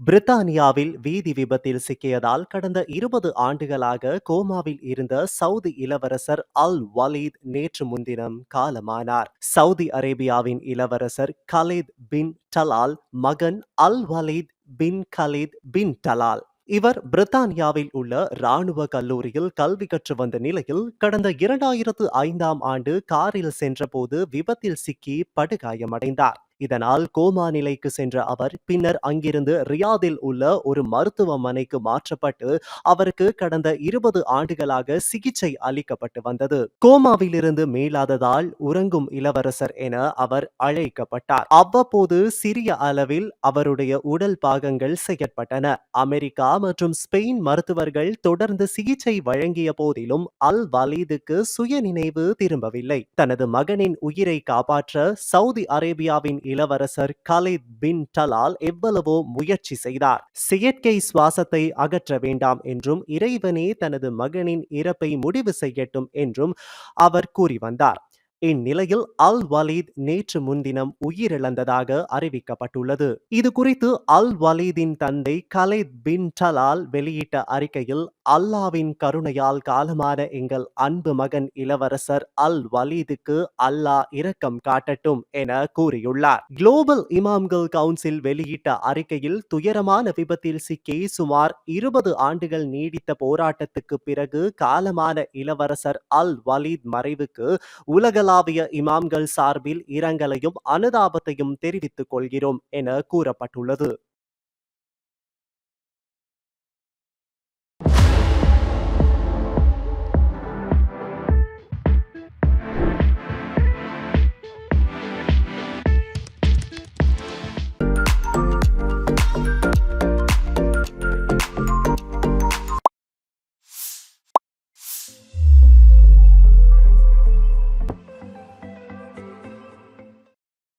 பிரித்தானியாவில் வீதி விபத்தில் சிக்கியதால் கடந்த இருபது ஆண்டுகளாக கோமாவில் இருந்த சவுதி இளவரசர் அல் வலீத் நேற்று முன்தினம் காலமானார். சவுதி அரேபியாவின் இளவரசர் கலீத் பின் டலால் மகன் அல் வலீத் பின் கலீத் பின் டலால். இவர் பிரித்தானியாவில் உள்ள ராணுவ கல்லூரியில் கல்வி கற்று வந்த நிலையில் கடந்த இரண்டாயிரத்து ஐந்தாம் ஆண்டு காரில் சென்றபோது விபத்தில் சிக்கி படுகாயமடைந்தார். இதனால் கோமா நிலைக்கு சென்ற அவர் பின்னர் அங்கிருந்து ரியாதில் உள்ள ஒரு மருத்துவமனைக்கு மாற்றப்பட்டு அவருக்கு கடந்த இருபது ஆண்டுகளாக சிகிச்சை அளிக்கப்பட்டு வந்தது. கோமாவிலிருந்து மீளாததால் உறங்கும் இளவரசர் என அவர் அழைக்கப்பட்டார். அவ்வப்போது சிறிய அளவில் அவருடைய உடல் பாகங்கள் செயற்பட்டன. அமெரிக்கா மற்றும் ஸ்பெயின் மருத்துவர்கள் தொடர்ந்து சிகிச்சை வழங்கிய போதிலும் அல் வலீதுக்கு சுய நினைவு திரும்பவில்லை. தனது மகனின் உயிரை காப்பாற்ற சவுதி அரேபியாவின் இளவரசர் கலித் பின் டலால் எவ்வளவோ முயற்சி செய்தார். செயற்கை சுவாசத்தை அகற்ற வேண்டாம் என்றும் இறைவனே தனது மகனின் இறப்பை முடிவு செய்யட்டும் என்றும் அவர் கூறி வந்தார். இந்நிலையில் அல் வலீத் நேற்று முன்தினம் உயிரிழந்ததாக அறிவிக்கப்பட்டுள்ளது. இது குறித்து அல் வலீதின் தந்தை கலைத் பின் டலால் வெளியிட்ட அறிக்கையில் அல்லாவின் கருணையால் காலமான எங்கள் அன்பு மகன் இளவரசர் அல் வலீதுக்கு அல்லாஹ் இரக்கம் காட்டட்டும் என கூறியுள்ளார். குளோபல் இமாம்கள் கவுன்சில் வெளியிட்ட அறிக்கையில் துயரமான விபத்தில் சிக்கி சுமார் இருபது ஆண்டுகள் நீடித்த போராட்டத்துக்கு பிறகு காலமான இளவரசர் அல் வலீத் மறைவுக்கு இஸ்லாமிய இமாம்கள் சார்பில் இரங்கலையும் அனுதாபத்தையும் தெரிவித்துக் கொள்கிறோம் என கூறப்பட்டுள்ளது.